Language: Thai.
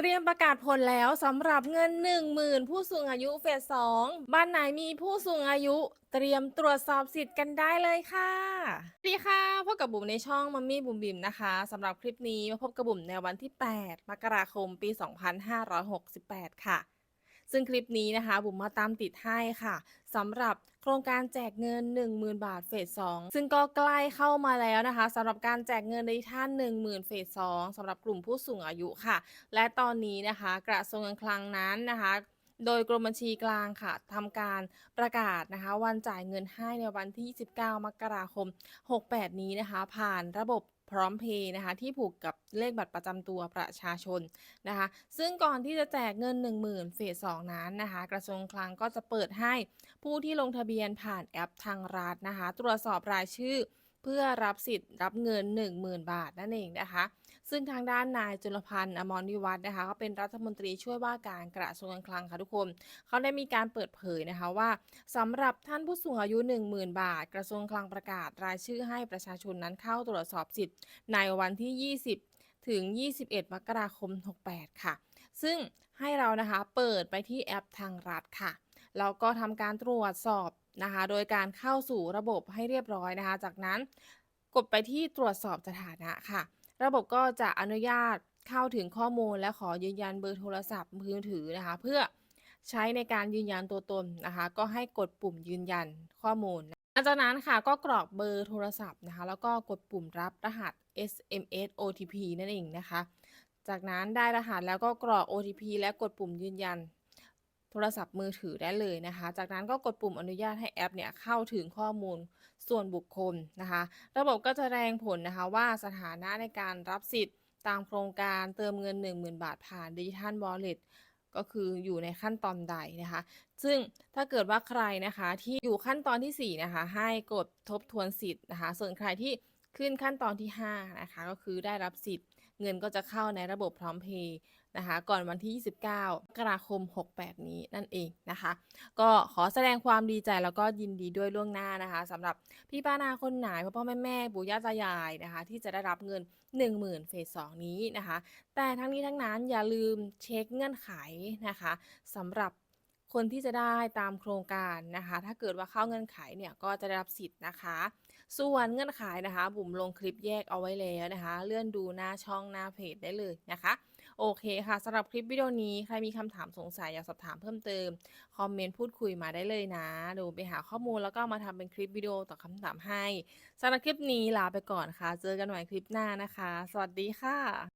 เตรียมประกาศผลแล้วสำหรับเงิน 10,000 ผู้สูงอายุเฟสสองบ้านไหนมีผู้สูงอายุ เตรียมตรวจสอบสิทธิ์กันได้เลยค่ะสวัสดีค่ะพบกับบุ๋มในช่องมัมมี่บุ๋มบิมนะคะสำหรับคลิปนี้มาพบกับบุ๋มในวันที่ 8 มกราคม ปี 2568 ค่ะ ซึ่งคลิปนี้นะคะบุ๋มมาตามติดให้ค่ะสำหรับโครงการแจกเงิน 10,000 บาทเฟส2ซึ่งก็ใกล้เข้ามาแล้วนะคะสำหรับการแจกเงินในท่าน 10,000 เฟส2สำหรับกลุ่มผู้สูงอายุค่ะ และตอนนี้นะคะ กระทรวงการคลังนั้นนะคะ โดยกรมบัญชีกลางค่ะทำการประกาศนะคะ วันจ่ายเงินให้ในวันที่ 29 มกราคม 68 นี้นะคะ ผ่านระบบพร้อมเพย์นะคะที่ผูกกับเลขบัตรประจำตัวประชาชนนะคะ ซึ่งก่อนที่จะแจกเงิน 10,000เฟส2นั้นนะคะ กระทรวงคลังก็จะเปิดให้ผู้ที่ลงทะเบียนผ่านแอปทางรัฐนะคะ ตรวจสอบรายชื่อ เพื่อรับสิทธิ์รับเงิน 10,000 บาทนั่นเองนะคะ ซึ่งทางด้านนายจุลพันธ์อมรวิวัฒน์นะคะก็เป็นรัฐมนตรีช่วยว่าการกระทรวงการคลังค่ะทุกคนเขาได้มีการเปิดเผยนะคะว่าสำหรับท่านผู้สูงอายุ 10,000 บาท กระทรวงคลังประกาศรายชื่อให้ประชาชนนั้นเข้าตรวจสอบสิทธิ์ในวันที่ 20 ถึง 21 มกราคม 68 ค่ะ ซึ่งให้เรานะคะเปิดไปที่แอปทางรัฐค่ะแล้วก็ทำการตรวจสอบ นะคะ โดยการเข้าสู่ระบบให้เรียบร้อยนะคะ จากนั้นกดไปที่ตรวจสอบสถานะค่ะ ระบบก็จะอนุญาตเข้าถึงข้อมูลและขอยืนยันเบอร์โทรศัพท์มือถือนะคะ เพื่อใช้ในการยืนยันตัวตนนะคะ ก็ให้กดปุ่มยืนยันข้อมูลหลังจากนั้นค่ะก็กรอกเบอร์โทรศัพท์นะคะ แล้วก็กดปุ่มรับรหัส SMS OTP นั่นเองนะคะ จากนั้นได้รหัสแล้วก็กรอก OTP และกดปุ่มยืนยัน โทรศัพท์มือถือได้เลยนะคะ จากนั้นก็กดปุ่มอนุญาตให้แอปเนี่ยเข้าถึงข้อมูลส่วนบุคคลนะคะ ระบบก็จะแสดงผลนะคะว่าสถานะในการรับสิทธิ์ตามโครงการเติมเงิน 10,000 บาทผ่านดิจิทัล Wallet ก็คืออยู่ในขั้นตอนใดนะคะ ซึ่งถ้าเกิดว่าใครนะคะที่อยู่ขั้นตอนทีสี่ 4 นะคะ ให้กดทบทวนสิทธิ์นะคะ ส่วนใครที่ขึ้นขั้นตอนที่ 5 นะคะ ก็คือได้รับสิทธิ์ เงินก็จะเข้าในระบบพร้อมเพย์นะคะ ก่อนวันที่ 29 กราคม 68 นี้นั่นเองนะคะ ก็ขอแสดงความดีใจแล้วก็ยินดีด้วยล่วงหน้านะคะสำหรับพี่ป้านาคนไหนพ่อพ่อแม่แม่ปู่ย่าตายายนะคะ ที่จะได้รับเงิน 10,000 เฟส2นี้นะคะ แต่ทั้งนี้ทั้งนั้นอย่าลืมเช็คเงื่อนไขนะคะสำหรับ คนที่จะได้ตามโครงการนะคะ ถ้าเกิดว่าเข้าเงื่อนไขเนี่ยก็จะได้รับสิทธิ์นะคะ ส่วนเงื่อนไขนะคะ บุ๋มลงคลิปแยกเอาไว้แล้วนะคะ เลื่อนดูหน้าช่องหน้าเพจได้เลยนะคะ โอเคค่ะสำหรับคลิปวิดีโอนี้ใครมีคำถามสงสัยอยากสอบถามเพิ่มเติม คอมเมนต์พูดคุยมาได้เลยนะดี๋ยวไปหาข้อมูลแล้วก็มาทำเป็นคลิปวิดีโอตอบคำถามให้สำหรับคลิปนี้ลาไปก่อนค่ะ เจอกันใหม่คลิปหน้านะคะ สวัสดีค่ะ